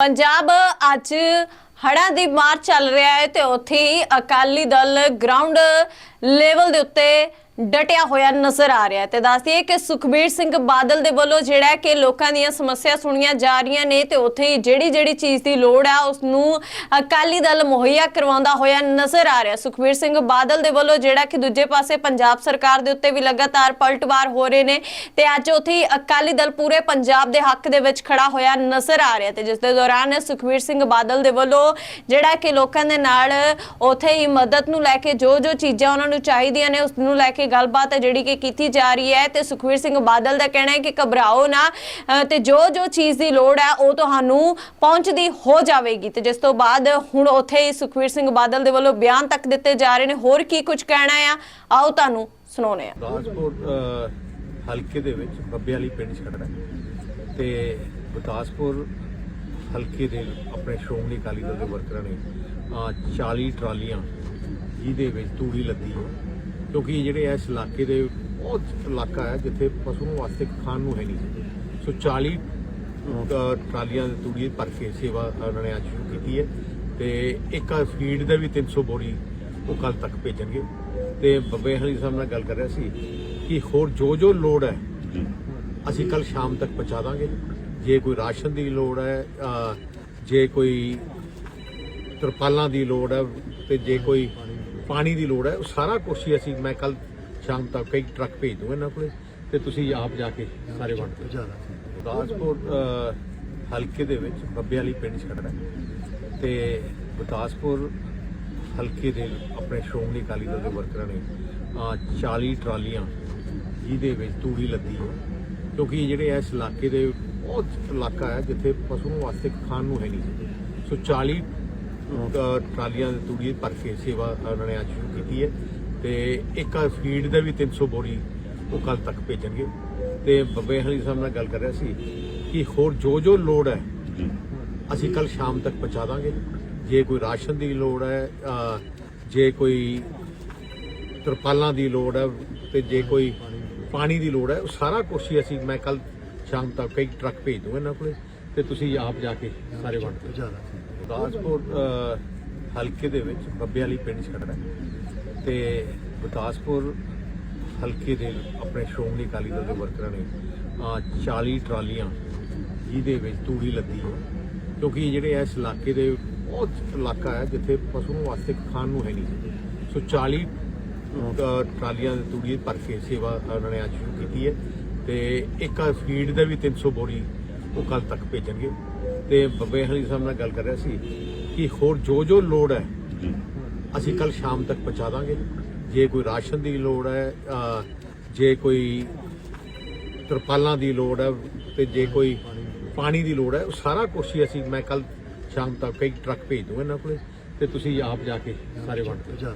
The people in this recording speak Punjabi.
ਪੰਜਾਬ ਅੱਜ ਹੜ੍ਹਾਂ ਦੀ ਮਾਰ ਚੱਲ ਰਿਹਾ ਹੈ ਤੇ ਉੱਥੇ ਹੀ ਅਕਾਲੀ ਦਲ ਗਰਾਊਂਡ ਲੈਵਲ ਦੇ ਉੱਤੇ ਡਟਿਆ ਹੋਇਆ ਨਜ਼ਰ ਆ ਰਿਹਾ ਹੈ ਤੇ ਦੱਸਦੀਏ ਕਿ ਸੁਖਬੀਰ ਸਿੰਘ ਬਾਦਲ ਦੇ ਵੱਲੋਂ ਜਿਹੜਾ ਕਿ ਲੋਕਾਂ ਦੀਆਂ ਸਮੱਸਿਆ ਸੁਣੀਆਂ ਜਾ ਰਹੀਆਂ ਨੇ ਤੇ ਉੱਥੇ ਹੀ ਜਿਹੜੀ ਜਿਹੜੀ ਚੀਜ਼ ਦੀ ਲੋੜ ਹੈ ਉਸ ਨੂੰ ਅਕਾਲੀ ਦਲ ਮੁਹੱਈਆ ਕਰਵਾਉਂਦਾ ਹੋਇਆ ਨਜ਼ਰ ਆ ਰਿਹਾ ਸੁਖਬੀਰ ਸਿੰਘ ਬਾਦਲ ਦੇ ਵੱਲੋਂ ਜਿਹੜਾ ਕਿ ਦੂਜੇ ਪਾਸੇ ਪੰਜਾਬ ਸਰਕਾਰ ਦੇ ਉੱਤੇ ਵੀ ਲਗਾਤਾਰ ਪਲਟਵਾਰ ਹੋ ਰਹੇ ਨੇ ਤੇ ਅੱਜ ਉੱਥੇ ਹੀ ਅਕਾਲੀ ਦਲ ਪੂਰੇ ਪੰਜਾਬ ਦੇ ਹੱਕ ਦੇ ਵਿੱਚ ਖੜਾ ਹੋਇਆ ਨਜ਼ਰ ਆ ਰਿਹਾ ਤੇ ਜਿਸ ਦੇ ਦੌਰਾਨ ਸੁਖਬੀਰ ਸਿੰਘ ਬਾਦਲ ਦੇ ਵੱਲੋਂ ਜਿਹੜਾ ਕਿ ਲੋਕਾਂ ਦੇ ਨਾਲ ਉੱਥੇ ਹੀ ਮਦਦ ਨੂੰ ਲੈ ਕੇ ਜੋ ਜੋ ਚੀਜ਼ਾਂ ਉਹਨਾਂ ਨੂੰ ਚਾਹੀਦੀਆਂ ਨੇ ਉਸ ਨੂੰ ਲੈ ਕੇ ਗੱਲਬਾਤ ਹੈ ਜਿਹੜੀ ਕਿ ਕੀਤੀ ਜਾ ਰਹੀ ਹੈ ਤੇ ਸੁਖਬੀਰ ਸਿੰਘ ਬਾਦਲ ਦਾ ਕਹਿਣਾ ਹੈ ਕਿ ਘਬਰਾਓ ਨਾ ਤੇ ਜੋ ਜੋ ਚੀਜ਼ ਦੀ ਲੋੜ ਹੈ ਉਹ ਤੁਹਾਨੂੰ ਪਹੁੰਚਦੀ ਹੋ ਜਾਵੇਗੀ। ਤੇ ਜਿਸ ਤੋਂ ਬਾਅਦ ਹੁਣ ਉੱਥੇ ਹੀ ਸਿੰਘ ਬਾਦਲ ਦੇ ਵੱਲੋਂ ਬਿਆਨ ਤੱਕ ਦਿੱਤੇ ਜਾ ਰਹੇ ਨੇ। ਹੋਰ ਕੀ ਕੁਝ ਕਹਿਣਾ ਆ? ਆਓ ਤੁਹਾਨੂੰ ਸੁਣਾਉਣੇ ਆ ਗੁਰਦਾਸਪੁਰ ਹਲਕੇ ਦੇ ਵਿੱਚ ਬੱਬੇ ਵਾਲੀ ਪਿੰਡ 'ਚ ਤੇ ਗੁਰਦਾਸਪੁਰ ਹਲਕੇ ਦੇ ਆਪਣੇ ਸ਼੍ਰੋਮਣੀ ਅਕਾਲੀ ਦਲ ਦੇ ਵਰਕਰਾਂ ਨੇ 40 ਟਰਾਲੀਆਂ ਜਿਹਦੇ ਵਿੱਚ ਤੂੜੀ ਲੱਦੀ ਕਿਉਂਕਿ ਜਿਹੜੇ ਇਸ ਇਲਾਕੇ ਦੇ ਬਹੁਤ ਇਲਾਕਾ ਹੈ ਜਿੱਥੇ ਪਸ਼ੂ ਵਾਸਤੇ ਖਾਣ ਨੂੰ ਹੈ ਨਹੀਂ। ਸੋ 40 ਅਹ, ਟਰਾਲੀਆਂ ਦੀ ਤੂੜੀ ਭਰ ਕੇ ਸੇਵਾ ਉਹਨਾਂ ਨੇ ਅੱਜ ਸ਼ੁਰੂ ਕੀਤੀ ਹੈ ਤੇ ਇੱਕ ਫੀਡ ਦਾ ਵੀ 300 ਬੋਰੀ ਉਹ ਕੱਲ ਤੱਕ ਭੇਜਣਗੇ। ਤੇ ਬੱਬੇ ਹਲੀ ਸਾਹਿਬ ਨਾਲ ਗੱਲ ਕਰ ਰਿਹਾ ਸੀ ਕਿ ਹੋਰ ਜੋ ਜੋ ਲੋੜ ਹੈ ਅਸੀਂ ਕੱਲ ਸ਼ਾਮ ਤੱਕ ਪਹੁੰਚਾ ਦਾਂਗੇ। ਜੇ ਕੋਈ ਰਾਸ਼ਨ ਦੀ ਲੋੜ ਹੈ ਜੇ ਕੋਈ ਤਰਪਾਲਾਂ ਦੀ ਲੋੜ ਹੈ ਤੇ ਜੇ ਕੋਈ ਪਾਣੀ ਦੀ ਲੋੜ ਹੈ। ਉਹ ਸਾਰਾ ਕੁਛ ਹੀ ਅਸੀਂ ਮੈਂ ਕੱਲ ਸ਼ਾਮ ਤੱਕ ਕਈ ਟਰੱਕ ਭੇਜ ਦੂੰਗਾ ਇਹਨਾਂ ਕੋਲੇ ਤੇ ਤੁਸੀਂ ਆਪ ਜਾ ਕੇ ਸਾਰੇ ਵੰਡ ਦਿਓ। ਗੁਰਦਾਸਪੁਰ ਅਹ, ਹਲਕੇ ਦੇ ਵਿੱਚ ਬੱਬੇ ਵਾਲੀ ਪਿੰਡ ਹੈ। ਤੇ ਗੁਰਦਾਸਪੁਰ ਹਲਕੇ ਦੇ ਆਪਣੇ ਸ਼੍ਰੋਮਣੀ ਅਕਾਲੀ ਦਲ ਦੇ ਵਰਕਰਾਂ ਨੇ ਅਹ, 40 ਟਰਾਲੀਆਂ ਜਿਹਦੇ ਵਿੱਚ ਤੂੜੀ ਲੱਦੀ ਹੈ। ਕਿਉਂਕਿ ਜਿਹੜੇ ਇਸ ਇਲਾਕੇ ਦੇ ਬਹੁਤ ਇਲਾਕਾ ਹੈ ਜਿੱਥੇ ਪਸ਼ੂ ਵਾਸਤੇ ਖਾਣ ਨੂੰ ਹੈ ਨਹੀਂ। ਸੋ 40 ਅਹ, ਟਰਾਲੀਆਂ ਦੀ ਤੂੜੀ ਭਰ ਕੇ ਸੇਵਾ ਉਹਨਾਂ ਨੇ ਅੱਜ ਸ਼ੁਰੂ ਕੀਤੀ ਹੈ ਤੇ ਇੱਕ ਫੀਡ ਦਾ ਵੀ 300 ਬੋਰੀ ਉਹ ਕੱਲ ਤੱਕ ਭੇਜਣਗੇ। ਤੇ ਬੱਬੇ ਹਲੀ ਸਾਹਿਬ ਨਾਲ ਗੱਲ ਕਰ ਰਿਹਾ ਸੀ ਕਿ ਹੋਰ ਜੋ ਜੋ ਲੋੜ ਹੈ ਅਸੀਂ ਕੱਲ ਸ਼ਾਮ ਤੱਕ ਪਹੁੰਚਾ ਦਾਂਗੇ। ਜੇ ਕੋਈ ਰਾਸ਼ਨ ਦੀ ਲੋੜ ਹੈ ਜੇ ਕੋਈ ਤਰਪਾਲਾਂ ਦੀ ਲੋੜ ਹੈ ਤੇ ਜੇ ਕੋਈ ਪਾਣੀ ਦੀ ਲੋੜ ਹੈ ਉਹ ਸਾਰਾ ਕੁਛ ਹੀ ਅਸੀਂ ਮੈਂ ਕੱਲ ਸ਼ਾਮ ਤੱਕ ਕਈ ਟਰੱਕ ਭੇਜ ਦੂੰਗਾ ਇਹਨਾਂ ਕੋਲੇ ਤੇ ਤੁਸੀਂ ਆਪ ਜਾ ਕੇ ਸਾਰੇ ਵੰਡ ਦਿਓ। ਗੁਰਦਾਸਪੁਰ ਹਲਕੇ ਦੇ ਵਿੱਚ ਬੱਬੇ ਵਾਲੀ ਪਿੰਡ 'ਚ ਹੈ। ਤੇ ਗੁਰਦਾਸਪੁਰ ਹਲਕੇ ਦੇ ਆਪਣੇ ਸ਼੍ਰੋਮਣੀ ਅਕਾਲੀ ਦਲ ਦੇ ਵਰਕਰਾਂ ਨੇ ਅਹ, 40 ਟਰਾਲੀਆਂ ਜਿਹਦੇ ਵਿੱਚ ਤੂੜੀ ਲੱਦੀ ਹੈ। ਕਿਉਂਕਿ ਜਿਹੜੇ ਇਸ ਇਲਾਕੇ ਦੇ ਬਹੁਤ ਇਲਾਕਾ ਹੈ ਜਿੱਥੇ ਪਸ਼ੂ ਵਾਸਤੇ ਖਾਣ ਨੂੰ ਹੈ ਨਹੀਂ। ਸੋ 40 ਟਰਾਲੀਆਂ ਦੀ ਤੂੜੀ ਭਰ ਕੇ ਸੇਵਾ ਉਹਨਾਂ ਨੇ ਅੱਜ ਸ਼ੁਰੂ ਕੀਤੀ ਹੈ। ਤੇ ਇੱਕ ਫੀਡ ਦਾ ਵੀ 300 ਬੋਰੀ ਉਹ ਕੱਲ ਤੱਕ ਭੇਜਣਗੇ। ਤੇ ਬੱਬੇ ਹਲੀ ਸਾਹਿਬ ਨਾਲ ਗੱਲ ਕਰ ਰਿਹਾ ਸੀ ਕਿ ਹੋਰ ਜੋ ਜੋ ਲੋੜ ਹੈ ਅਸੀਂ ਕੱਲ ਸ਼ਾਮ ਤੱਕ ਪਹੁੰਚਾ ਦਾਂਗੇ। ਜੇ ਕੋਈ ਰਾਸ਼ਨ ਦੀ ਲੋੜ ਹੈ ਜੇ ਕੋਈ ਤਰਪਾਲਾਂ ਦੀ ਲੋੜ ਹੈ ਤੇ ਜੇ ਕੋਈ ਪਾਣੀ ਦੀ ਲੋੜ ਹੈ ਉਹ ਸਾਰਾ ਕੁਛ ਹੀ ਅਸੀਂ ਮੈਂ ਕੱਲ ਸ਼ਾਮ ਤੱਕ ਕਈ ਟਰੱਕ ਭੇਜ ਦੂੰਗਾ ਇਹਨਾਂ ਕੋਲੇ ਤੇ ਤੁਸੀਂ ਆਪ ਜਾ ਕੇ ਸਾਰੇ ਵੰਡ ਦਿਓ।